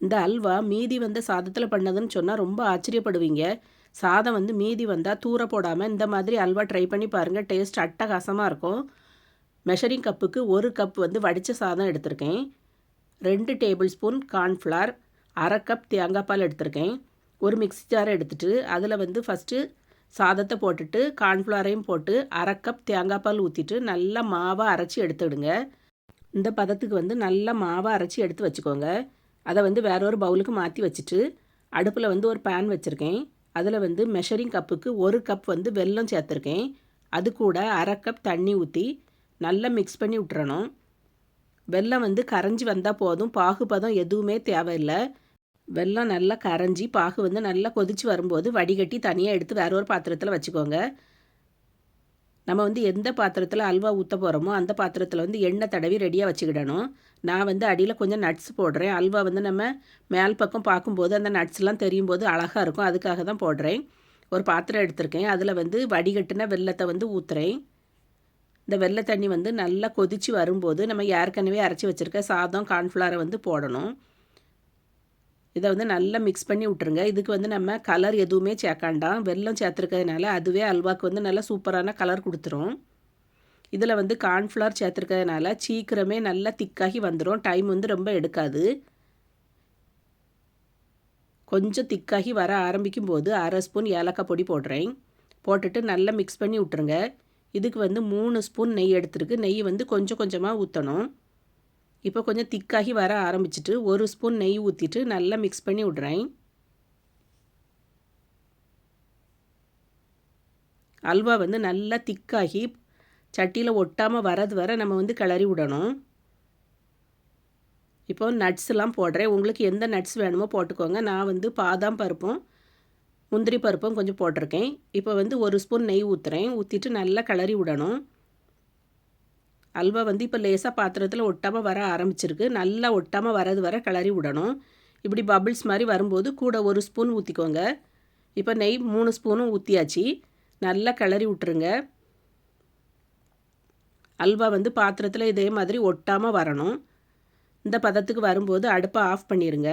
இந்த அல்வா மீதி வந்த சாதத்தில் பண்ணதுன்னு சொன்னால் ரொம்ப ஆச்சரியப்படுவீங்க. சாதம் வந்து மீதி வந்தால் தூர போடாமல் இந்த மாதிரி அல்வா ட்ரை பண்ணி பாருங்கள் டேஸ்ட் அட்டகாசமாக இருக்கும். மெஷரிங் கப்புக்கு ஒரு கப் வந்து வடித்த சாதம் எடுத்திருக்கேன். ரெண்டு டேபிள் ஸ்பூன் கார்ன்ஃப்ளார் அரை கப் தேங்காய் பால் எடுத்திருக்கேன். ஒரு மிக்ஸி ஜாரை எடுத்துகிட்டு அதில் வந்து ஃபஸ்ட்டு சாதத்தை போட்டுட்டு கார்ன்ஃப்ளாரையும் போட்டு அரை கப் தேங்காய் பால் ஊற்றிட்டு நல்லா மாவாக அரைச்சி எடுத்துடுங்க. இந்த பதத்துக்கு வந்து நல்லா மாவாக அரைச்சி எடுத்து வச்சுக்கோங்க. அதை வந்து வேற ஒரு பவுலுக்கு மாற்றி வச்சுட்டு அடுப்பில் வந்து ஒரு பேன் வச்சுருக்கேன். அதில் வந்து மெஷரிங் கப்புக்கு ஒரு கப் வந்து வெல்லம் சேர்த்துருக்கேன். அது கூட அரை கப் தண்ணி ஊற்றி நல்லா மிக்ஸ் பண்ணி விட்டுறணும். வெல்லம் வந்து கரைஞ்சி வந்தால் போதும். பாகுபதம் எதுவுமே தேவையில்லை. வெல்லம் நல்லா கரைஞ்சி பாகு வந்து நல்லா கொதித்து வரும்போது வடிகட்டி தனியாக எடுத்து வேற ஒரு பாத்திரத்தில் வச்சுக்கோங்க. நம்ம வந்து எந்த பாத்திரத்தில் அல்வா ஊற்ற போகிறோமோ அந்த பாத்திரத்தில் வந்து எண்ணெய் தடவி ரெடியாக வச்சுக்கிடணும். நான் வந்து அடியில் கொஞ்சம் நட்ஸ் போடுறேன். அல்வா வந்து நம்ம மேல் பக்கம் பார்க்கும்போது அந்த நட்ஸ்லாம் தெரியும் போது அழகாக இருக்கும். அதுக்காக தான் போடுறேன். ஒரு பாத்திரம் எடுத்திருக்கேன். அதில் வந்து வடிகட்டின வெள்ளத்தை வந்து ஊற்றுறேன் இந்த வெள்ளை தண்ணி வந்து நல்லா கொதித்து வரும்போது நம்ம ஏற்கனவே அரைச்சி வச்சுருக்க சாதம் கார்ன்ஃப்ளவரை வந்து போடணும். இதை வந்து நல்லா மிக்ஸ் பண்ணி விட்ருங்க இதுக்கு வந்து நம்ம கலர் எதுவுமே சேர்க்காண்டாம். வெல்லம் சேர்த்துருக்கிறதுனால அதுவே அல்வாக்கு வந்து நல்லா சூப்பரான கலர் கொடுத்துரும். இதில் வந்து கார்ன்ஃப்ளவர் சேர்த்துருக்கிறதுனால சீக்கிரமே நல்லா திக்காகி வந்துடும் டைம் வந்து ரொம்ப எடுக்காது. கொஞ்சம் திக்காகி வர ஆரம்பிக்கும் போது அரை ஸ்பூன் ஏலக்காய் பொடி போடுறேன். போட்டுட்டு நல்லா மிக்ஸ் பண்ணி விட்ருங்க இதுக்கு வந்து மூணு ஸ்பூன் நெய் எடுத்துருக்கு. நெய் வந்து கொஞ்சம் கொஞ்சமாக ஊற்றணும் இப்போ கொஞ்சம் திக்காகி வர ஆரம்பிச்சிட்டு ஒரு ஸ்பூன் நெய் ஊற்றிட்டு நல்லா மிக்ஸ் பண்ணி விட்றேன். அல்வா வந்து நல்லா திக்காகி சட்டியில் ஒட்டாமல் வரது வர நம்ம வந்து கிளறி விடணும். இப்போ நட்ஸ்லாம் போடுறேன். உங்களுக்கு எந்த நட்ஸ் வேணுமோ போட்டுக்கோங்க. நான் வந்து பாதாம் பருப்பும் முந்திரி பருப்பும் கொஞ்சம் போட்டிருக்கேன். இப்போ வந்து ஒரு ஸ்பூன் நெய் ஊற்றுறேன் ஊற்றிட்டு நல்லா கிளறி விடணும். அல்வா வந்து இப்போ லேசாக பாத்திரத்தில் ஒட்டாமல் வர ஆரம்பிச்சிருக்கு. நல்லா ஒட்டாமல் வரது வர கிளறி விடணும். இப்படி பபிள்ஸ் மாதிரி வரும்போது கூட ஒரு ஸ்பூன் ஊற்றிக்கோங்க இப்போ நெய் மூணு ஸ்பூனும் ஊற்றியாச்சு நல்லா கிளறி விட்டுருங்க. அல்வா வந்து பாத்திரத்தில் இதே மாதிரி ஒட்டாமல் வரணும். இந்த பதத்துக்கு வரும்போது அடுப்பை ஆஃப் பண்ணிடுங்க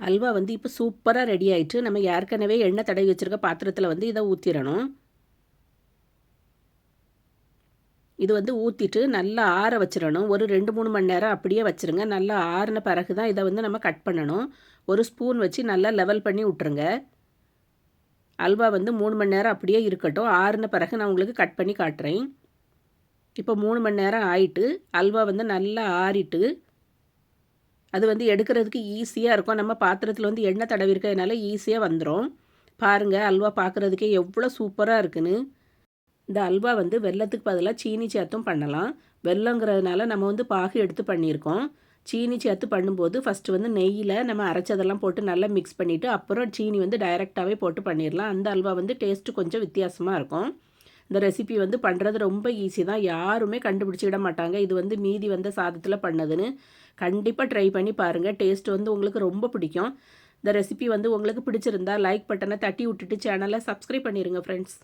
அல்வா வந்து இப்போ சூப்பராக ரெடி ஆயிட்டு நம்ம ஏற்கனவே எண்ணெய் தடவி வச்சுருக்க பாத்திரத்தில் வந்து இதை ஊற்றிடணும் இது வந்து ஊற்றிட்டு நல்லா ஆற வச்சிடணும் ஒரு ரெண்டு மூணு மணி நேரம் அப்படியே வச்சுருங்க. நல்லா ஆறின பிறகு தான் இதை வந்து நம்ம கட் பண்ணணும். ஒரு ஸ்பூன் வச்சு நல்லா லெவல் பண்ணி விட்ருங்க அல்வா வந்து மூணு மணி நேரம் அப்படியே இருக்கட்டும். ஆறின பிறகு நான் உங்களுக்கு கட் பண்ணி காட்டுறேன். இப்போ மூணு மணி நேரம் ஆயிட்டு அல்வா வந்து நல்லா ஆறிட்டு அது வந்து எடுக்கிறதுக்கு ஈஸியாக இருக்கும். நம்ம பாத்திரத்தில் வந்து எண்ணெய் தடவி இருக்கிறதுனால ஈஸியாக வந்துடும் பாருங்கள் அல்வா பார்க்குறதுக்கே எவ்வளோ சூப்பராக இருக்குன்னு. இந்த அல்வா வந்து வெள்ளத்துக்கு பதிலாக சீனி சேர்த்தும் பண்ணலாம். வெள்ளங்கிறதுனால நம்ம வந்து பாகு எடுத்து பண்ணியிருக்கோம். சீனி சேர்த்து பண்ணும்போது ஃபஸ்ட்டு வந்து நெய்யில் நம்ம அரைச்சதெல்லாம் போட்டு நல்லா மிக்ஸ் பண்ணிவிட்டு அப்புறம் சீனி வந்து டைரெக்டாகவே போட்டு பண்ணிடலாம். அந்த அல்வா வந்து டேஸ்ட்டு கொஞ்சம் வித்தியாசமாக இருக்கும். இந்த ரெசிபி வந்து பண்ணுறது ரொம்ப ஈஸி தான். யாருமே கண்டுபிடிச்சிட மாட்டாங்க. இது வந்து மீதி வந்த சாதத்தில் பண்ணதுன்னு. கண்டிப்பாக ட்ரை பண்ணி பாருங்கள் டேஸ்ட் வந்து உங்களுக்கு ரொம்ப பிடிக்கும். இந்த ரெசிபி வந்து உங்களுக்கு பிடிச்சிருந்தா லைக் பட்டனை தட்டி விட்டுட்டு சேனலை சப்ஸ்கிரைப் பண்ணிடுங்க ஃப்ரெண்ட்ஸ்